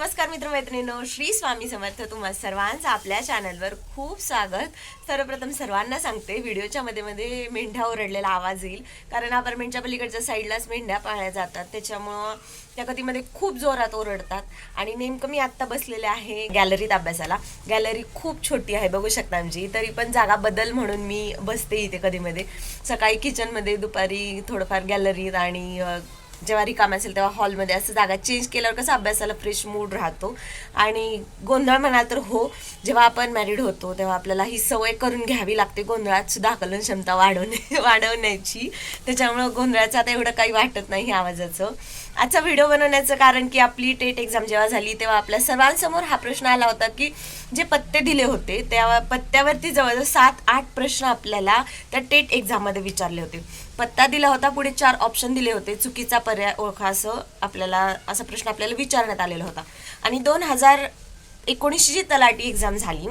नमस्कार मित्रमैत्रिणींनो श्री स्वामी समर्थ तुम्हा सर्वांचं आपल्या चॅनलवर खूप स्वागत. सर्वप्रथम सर्वांना सांगते व्हिडिओच्या मध्ये मध्ये मेंढ्या ओरडलेला आवाज येईल. कारण अपार्टमेंटच्या पलीकडच्या साईडलाच मेंढ्या पाळल्या जातात. त्याच्यामुळं त्या कधीमध्ये खूप जोरात ओरडतात. आणि नेमकं मी आत्ता बसलेले आहे गॅलरीत अभ्यासाला. गॅलरी खूप छोटी आहे बघू शकता आमची. तरी पण जागा बदल म्हणून मी बसते इथे कधीमध्ये. सकाळी किचनमध्ये दुपारी थोडंफार गॅलरीत आणि जेव्हा रिकाम असेल तेव्हा हॉलमध्ये असं जागा चेंज केल्यावर कसं अभ्यासाला फ्रेश मूड राहतो. आणि गोंधळ म्हणाल तर हो जेव्हा आपण मॅरिड होतो तेव्हा आपल्याला ही सवय करून घ्यावी लागते गोंधळात सुद्धा आकलन क्षमता वाढवणे वाढवण्याची. त्याच्यामुळं गोंधळाचं आता एवढं काही वाटत नाही आवाजाचं. आजचा व्हिडिओ बनवण्याचं कारण की आपली टेट एक्झाम जेव्हा झाली तेव्हा आपल्या सर्वांसमोर हा प्रश्न आला होता की जे पत्ते दिले होते त्या पत्त्यावरती जवळजवळ सात आठ प्रश्न आपल्याला त्या टेट एक्झाममध्ये विचारले होते. पत्ता दिला होता पुढे चार ऑप्शन दिले होते. चुकीचा पर्याय ओळखा असं आपल्याला असा प्रश्न आपल्याला विचारण्यात आलेला होता. आणि दोन हजार एकोणीसची जी तलाठी एक्झाम झाली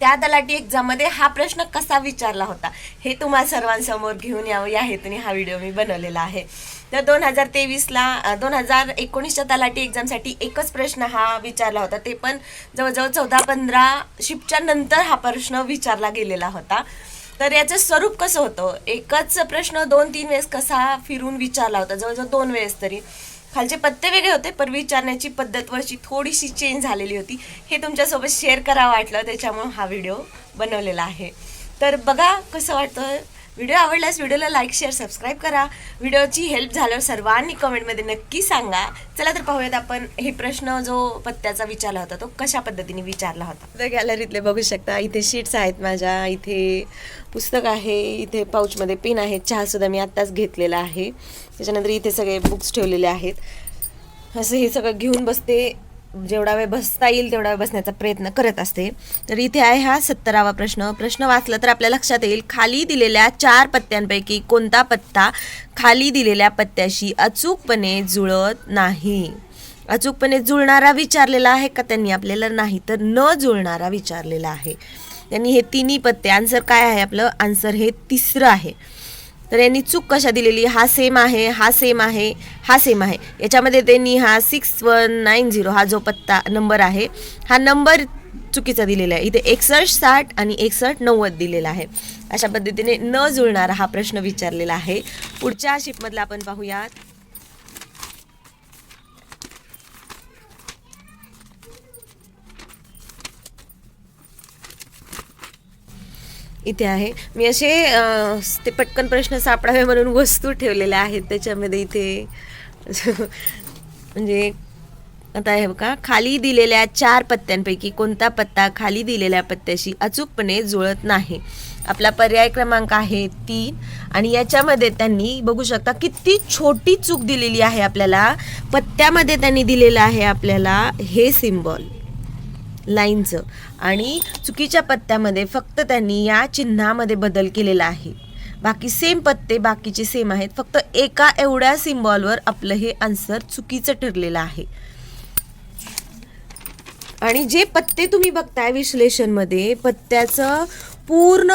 त्या तलाठी एक्झाममध्ये हा प्रश्न कसा विचारला होता हे तुम्हा सर्वांसमोर घेऊन यावं. या हेतूने हा व्हिडिओ मी बनवलेला आहे. तर दोन हजार तेवीसला दोन हजार एकोणीसच्या तलाठी एक्झामसाठी एकच प्रश्न हा विचारला होता. ते पण जवळजवळ चौदा पंधरा शिफ्टच्या नंतर हा प्रश्न विचारला गेलेला होता. तर याचं स्वरूप कसं होतं? एकच प्रश्न दोन तीन वेळेस कसा फिरून विचारला होता? जवळजवळ दोन वेळेस तरी. खालचे पत्ते वेगळे होते पण विचारण्याची पद्धत वरची थोडीशी चेंज झालेली होती. हे तुमच्यासोबत शेअर करावं वाटलं त्याच्यामुळे हा व्हिडिओ बनवलेला आहे. तर बघा कसं वाटतं? व्हिडिओ आवडल्यास व्हिडिओला लाईक शेअर सबस्क्राईब करा. व्हिडिओची हेल्प झाल्यावर सर्वांनी कमेंटमध्ये नक्की सांगा. चला तर पाहूयात आपण हे प्रश्न जो पत्त्याचा विचारला होता तो कशा पद्धतीने विचारला होता? तर गॅलरीतले बघू शकता इथे शीट्स आहेत माझ्या इथे पुस्तक आहे इथे पाऊचमध्ये पेन आहे चहासुद्धा मी आत्ताच घेतलेला आहे. त्याच्यानंतर इथे सगळे बुक्स ठेवलेले आहेत. असं हे सगळं घेऊन बसते. जेवढा वेळ बसता येईल तेवढा वेळ बसण्याचा प्रयत्न करत असते. तर इथे आहे हा सत्तरावा प्रश्न. प्रश्न वाचला तर आपल्या लक्षात येईल खाली दिलेल्या चार पत्त्यांपैकी कोणता पत्ता खाली दिलेल्या पत्त्याशी अचूकपणे जुळत नाही? अचूकपणे जुळणारा विचारलेला आहे का त्यांनी आपल्याला? नाही तर न जुळणारा विचारलेला आहे. त्यांनी हे तिन्ही पत्ते आन्सर काय आहे आपलं? आन्सर हे तिसरं आहे. तर यांनी चूक कशा दिलेली? हा सेम आहे हा सेम आहे हा सेम आहे. याच्यामध्ये त्यांनी हा सिक्स वन नाईन झिरो हा जो पत्ता नंबर आहे हा नंबर चुकीचा दिलेला आहे. इथे एकसष्ट साठ आणि एकसष्ट नव्वद दिलेला आहे. अशा पद्धतीने न जुळणारा हा प्रश्न विचारलेला आहे. पुढच्या शिपमधला आपण पाहूयात. इथे आहे. मी असे ते पटकन प्रश्न सापडावे म्हणून वस्तू ठेवलेल्या आहेत त्याच्यामध्ये इथे. म्हणजे आता आहे का खाली दिलेल्या चार पत्त्यांपैकी कोणता पत्ता खाली दिलेल्या पत्त्याशी अचूकपणे जुळत नाही? आपला पर्याय क्रमांक आहे तीन. आणि याच्यामध्ये त्यांनी बघू शकता किती छोटी चूक दिलेली आहे आपल्याला. पत्त्यामध्ये त्यांनी दिलेलं आहे आपल्याला हे सिम्बॉल लाईनचं. आणि चुकीच्या पत्त्यामध्ये फक्त त्यांनी या चिन्हामध्ये बदल केलेला आहे. बाकी सेम पत्ते बाकीचे सेम आहेत. फक्त एका एवढ्या सिम्बॉलवर आपलं हे आन्सर चुकीचं ठरलेलं आहे. आणि जे पत्ते तुम्ही बघताय विश्लेषणमध्ये पत्त्याचं पूर्ण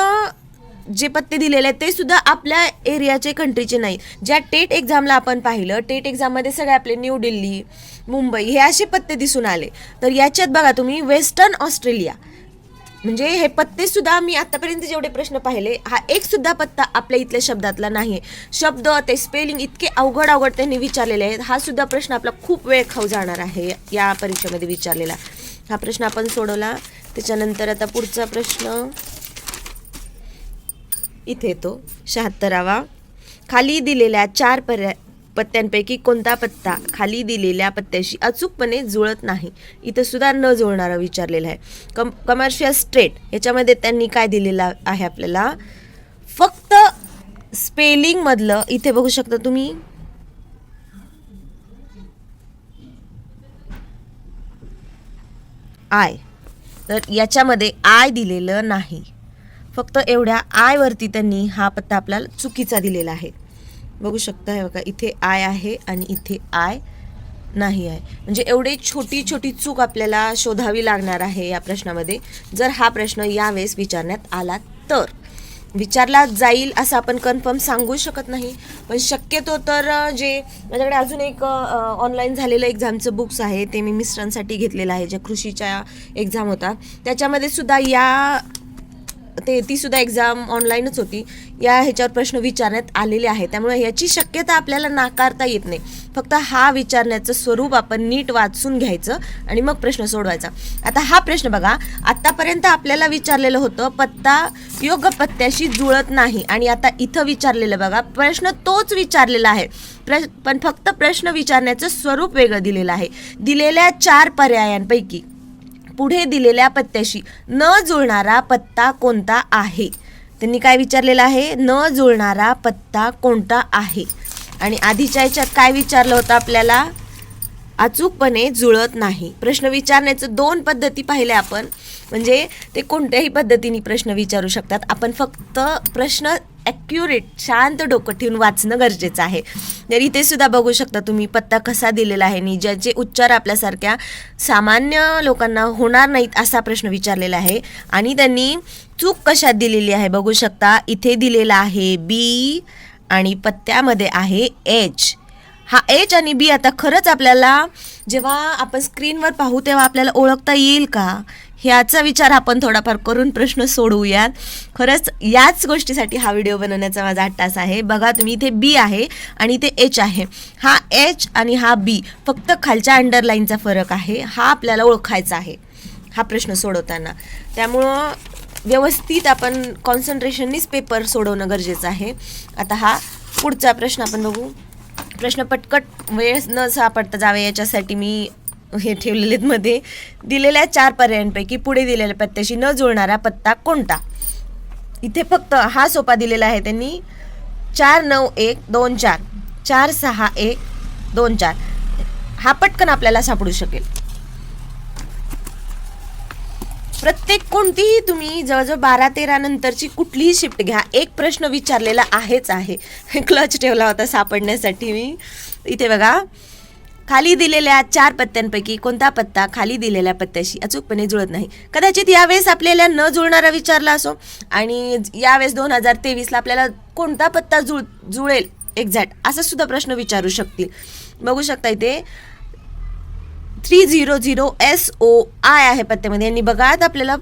जे पत्ते दिलेले आहेत ते सुद्धा आपल्या एरियाचे कंट्रीचे नाहीत ज्या टेट एक्झामला आपण पाहिलं टेट एक्झाममध्ये सगळे आपले न्यू दिल्ली मुंबई हे असे पत्ते दिसून आले. तर याच्यात बघा तुम्ही वेस्टर्न ऑस्ट्रेलिया म्हणजे हे पत्ते सुद्धा मी आतापर्यंत जेवढे प्रश्न पाहिले हा एक सुद्धा पत्ता आपल्या इथल्या शब्दातला नाही शब्द ते स्पेलिंग इतके अवघड अवघड त्यांनी विचारलेले आहेत. हा सुद्धा प्रश्न आपला खूप वेळ खाऊ जाणार आहे या परीक्षेमध्ये विचारलेला. हा प्रश्न आपण सोडवला. त्याच्यानंतर आता पुढचा प्रश्न. इथे येतो. शहात्तरावा. खाली दिलेल्या चार पर्याय पत्त्यांपैकी कोणता पत्ता खाली दिलेल्या पत्त्याशी अचूकपणे जुळत नाही? इथं सुद्धा न जुळणारा विचारलेला आहे. कम कमर्शियल स्ट्रेट याच्यामध्ये त्यांनी काय दिलेलं आहे आपल्याला? फक्त स्पेलिंगमधलं इथे बघू शकता तुम्ही. आय तर याच्यामध्ये आय दिलेलं नाही. फक्त एवढ्या आयवरती त्यांनी हा पत्ता आपल्याला चुकीचा दिलेला आहे. बघू शकता हे बघा इथे आय आहे आणि इथे आय नाही आहे. म्हणजे एवढी छोटी छोटी चूक आपल्याला शोधावी लागणार आहे या प्रश्नामध्ये. जर हा प्रश्न यावेळेस विचारण्यात आला तर. विचारला जाईल असं आपण कन्फर्म सांगू शकत नाही. पण शक्यतो तर जे माझ्याकडे अजून एक ऑनलाईन झालेलं एक्झामचं बुक्स आहे ते मी मिस्टरांसाठी घेतलेलं आहे ज्या कृषीच्या एक्झाम होता. त्याच्यामध्ये सुद्धा या ते ती सुद्धा एक्झाम ऑनलाईनच होती. या ह्याच्यावर प्रश्न विचारण्यात आलेले आहे त्यामुळे याची शक्यता आपल्याला नाकारता येत नाही. फक्त हा विचारण्याचं स्वरूप आपण नीट वाचून घ्यायचं आणि मग प्रश्न सोडवायचा. आता हा प्रश्न बघा. आतापर्यंत आपल्याला विचारलेलं होतं पत्ता योग्य पत्त्याशी जुळत नाही. आणि आता इथं विचारलेलं बघा. प्रश्न तोच विचारलेला आहे. प्र पण फक्त प्रश्न विचारण्याचं स्वरूप वेगळं दिलेलं आहे. दिलेल्या चार पर्यायांपैकी पुढे दिलेल्या पत्त्याशी न जुळणारा पत्ता कोणता आहे? त्यांनी काय विचारलेलं आहे? न जुळणारा पत्ता कोणता आहे? आणि आधीच्या याच्यात काय विचारलं होतं आपल्याला? अचूकपणे जुळत नाही. प्रश्न विचारण्याचं दोन पद्धती पाहिल्या आपण. म्हणजे ते कोणत्याही पद्धतीने प्रश्न विचारू शकतात. आपण फक्त प्रश्न ॲक्युरेट शांत डोकं ठेवून वाचणं गरजेचं आहे. तर इथे सुद्धा बघू शकता तुम्ही पत्ता कसा दिलेला आहे आणि ज्याचे उच्चार आपल्यासारख्या सामान्य लोकांना होणार नाहीत असा प्रश्न विचारलेला आहे. आणि त्यांनी चूक कशात दिलेली आहे बघू शकता. इथे दिलेला आहे बी आणि पत्त्यामध्ये आहे एच हा एच आणि बी आता खरंच आपल्याला जेव्हा आपण स्क्रीनवर पाहू तेव्हा आपल्याला ओळखता येईल का? ह्याचा विचार आपण थोडाफार करून प्रश्न सोडवूयात. खरंच याच गोष्टीसाठी हा व्हिडिओ बनवण्याचा माझा अट्टास आहे. बघा तुम्ही इथे बी आहे आणि इथे एच आहे. हा एच आणि हा बी फक्त खालच्या अंडरलाईनचा फरक आहे. हा आपल्याला ओळखायचा आहे हा प्रश्न सोडवताना. त्यामुळं व्यवस्थित आपण कॉन्सन्ट्रेशननीच पेपर सोडवणं गरजेचं आहे. आता हा पुढचा प्रश्न आपण बघू. प्रश्न पटकट वेळ न सापडता जावे याच्यासाठी मी हे ठेवलेले आहेत मध्ये दिलेल्या चार पर्यायांपैकी पुढे दिलेल्या पत्त्याशी न जुळणारा पत्ता कोणता? इथे फक्त हा सोपा दिलेला आहे त्यांनी. चार नऊ एक दोन चार. चार सहा एक दोन चार. हा पटकन आपल्याला सापडू शकेल. प्रत्येक कोणतीही तुम्ही जवळजवळ बारा तेरा नंतरची कुठलीही शिफ्ट घ्या. एक प्रश्न विचारलेला आहेच आहे. क्लच ठेवला होता सापडण्यासाठी मी. इथे बघा. खाली दिलेल्या चार पत्त्यांपैकी कोणता पत्ता खाली दिलेल्या पत्त्याशी अचूकपणे जुळत नाही? कदाचित यावेळेस आपल्याला न जुळणारा विचारला असो. आणि यावेळेस दोन हजार तेवीसला आपल्याला कोणता पत्ता जुळ जुळेल एक्झॅक्ट असा सुद्धा प्रश्न विचारू शकतील. बघू शकता इथे. Three zero zero S O I आहे पत्त्यामध्ये. यांनी बघा आता आपल्याला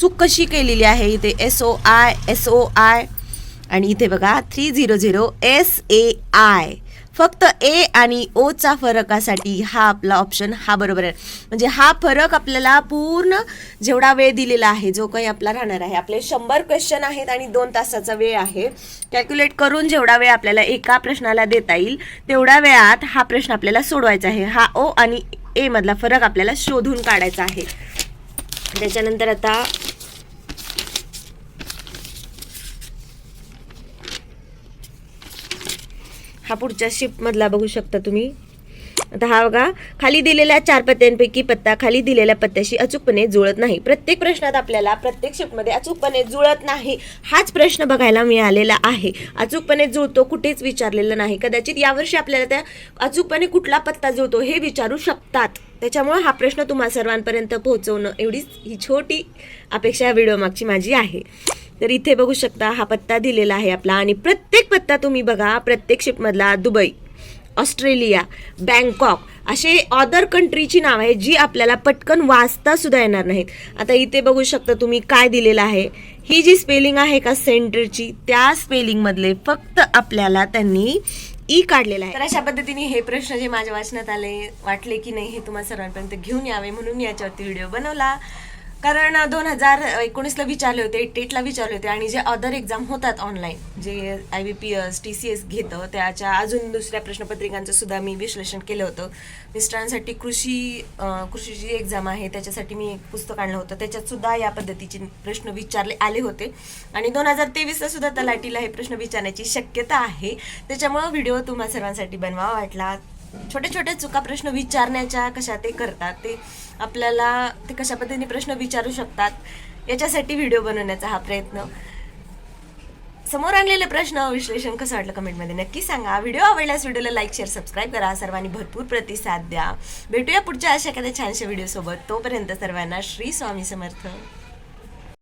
चूक कशी केलेली आहे इथे. S O I S O I. आणि इथे बघा three zero zero S A I. फक्त ए आणि ओचा फरकासाठी हा आपला ऑप्शन हा बरोबर आहे. म्हणजे हा फरक आपल्याला पूर्ण जेवढा वेळ दिलेला आहे जो काही आपला राहणार आहे. आपले शंभर क्वेश्चन आहेत आणि दोन तासाचा वेळ आहे. कॅल्क्युलेट करून जेवढा वेळ आपल्याला एका प्रश्नाला देता येईल तेवढ्या वेळात हा प्रश्न आपल्याला सोडवायचा आहे. हा ओ आणि ए मधला फरक आपल्याला शोधून काढायचा आहे. त्याच्यानंतर आता हा पुढच्या शिपमधला बघू शकता तुम्ही. आता हा बघा खाली दिलेल्या चार पत्त्यांपैकी पत्ता खाली दिलेल्या पत्त्याशी अचूकपणे जुळत नाही. प्रत्येक प्रश्नात आपल्याला प्रत्येक शिफ्टमध्ये अचूकपणे जुळत नाही हाच प्रश्न बघायला मिळालेला आहे. अचूकपणे जुळतो कुठेच विचारलेलं नाही. कदाचित यावर्षी आपल्याला त्या अचूकपणे कुठला पत्ता जुळतो हे विचारू शकतात. त्याच्यामुळं हा प्रश्न तुम्हा सर्वांपर्यंत पोहोचवणं एवढीच ही छोटी अपेक्षा व्हिडिओ मागची माझी आहे. तर इथे बघू शकता हा पत्ता दिलेला आहे आपला. आणि प्रत्येक पत्ता तुम्ही बघा प्रत्येक शिपमधला दुबई ऑस्ट्रेलिया बँकॉक असे ऑदर कंट्रीची नाव आहे जी आपल्याला पटकन वाचता सुद्धा येणार नाहीत. आता इथे बघू शकता तुम्ही काय दिलेलं आहे. ही जी स्पेलिंग आहे का सेंटरची त्या स्पेलिंगमधले फक्त आपल्याला त्यांनी ई काढलेला आहे. तर अशा पद्धतीने हे प्रश्न जे माझ्या वाचनात आले वाटले की नाही हे तुम्हाला सर्वांपर्यंत घेऊन यावे. म्हणून याच्यावरती व्हिडिओ बनवला. कारण दोन हजार एकोणीसला विचारले होते टेटला विचारले होते आणि जे अदर एक्झाम होतात ऑनलाईन जे I B P S T C S घेतं त्याच्या अजून दुसऱ्या प्रश्नपत्रिकांचं सुद्धा मी विश्लेषण केलं होतं. मिस्टरांसाठी कृषी अं, कृषीची एक्झाम आहे त्याच्यासाठी मी एक पुस्तक आणलं होतं. त्याच्यात सुद्धा या पद्धतीचे प्रश्न विचारले आले होते. आणि दोन हजार तेवीसला सुद्धा तलाटीला हे प्रश्न विचारण्याची शक्यता आहे. त्याच्यामुळं व्हिडिओ तुम्हा सर्वांसाठी बनवावा वाटला. छोटे छोटे चुका प्रश्न विचारण्याच्या कशा ते करतात ते आपल्याला ते कशा पद्धतीने प्रश्न विचारू शकतात याच्यासाठी व्हिडिओ बनवण्याचा हा प्रयत्न. समोर आणलेले प्रश्न विश्लेषण कसं वाटलं कमेंटमध्ये नक्की सांगा. व्हिडिओ आवडल्यास व्हिडिओला लाईक शेअर सबस्क्राईब करा. सर्वांनी भरपूर प्रतिसाद द्या. भेटूया पुढच्या अशा एखाद्या छानशा व्हिडिओसोबत तोपर्यंत सर्वांना श्री स्वामी समर्थ.